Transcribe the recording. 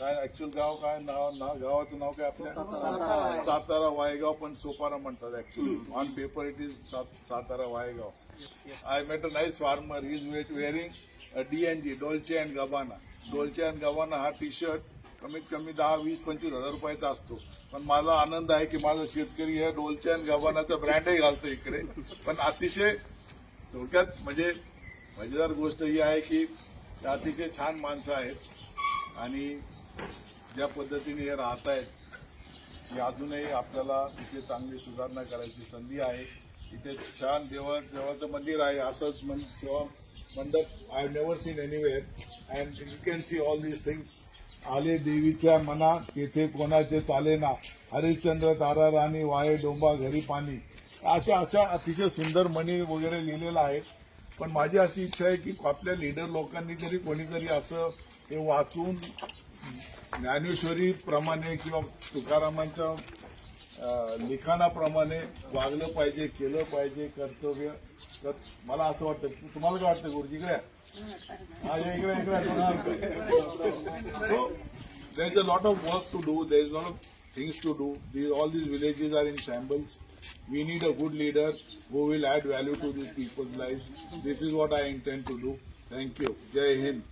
काय ऍक्च्युअल गाव काय? नाव नाव गावाचं नाव काय आपल्या सातारा. वायगाव पण सोपारा म्हणतात actually on paper it is Satara Waigaon. I met a nice farmer he is wet wearing DNG Dolce and Gabbana Dolce and Gabbana हा टी शर्ट कमीत कमी दहा वीस पंचवीस हजार रुपयाचा असतो. पण माझा आनंद आहे की माझा शेतकरी हे डोल्चे अँड गबानाचा ब्रँडही घालतो इकडे. पण अतिशय थोडक्यात म्हणजे मजेदार गोष्ट ही आहे की अतिशय छान माणसं आहेत. आणि ज्या पद्धतीने हे राहत आहेत की अजूनही आपल्याला तिथे चांगली सुधारणा करायची संधी आहे. इथे छान देवा देवाचं मंदिर आहे असंच मन सेवा मंडप I never seen anywhere and you can see all these things आले देवीच्या मना तेथे कोणाचे चाले ना. हरिश्चंद्र तारा राणी वाये डोंबा घरी पाणी. अशा अशा अतिशय सुंदर मणी वगैरे लिहिलेलं आहे. पण माझी अशी इच्छा आहे की आपल्या लीडर लोकांनी तरी कोणीतरी असं हे वाचून ज्ञानेश्वरीप्रमाणे किंवा तुकारामांच्या लिखाणाप्रमाणे वागलं पाहिजे केलं पाहिजे कर्तव्य मला असं वाटतं तुम्हाला काय वाटतं गुरुजी इकडे हा इकडे इकडे so there is a lot of work to do there is lot of things to do these all these villages are in samples we need a good leader who will add value to these people's lives. This is what I intend to do Thank you. Jai Hind.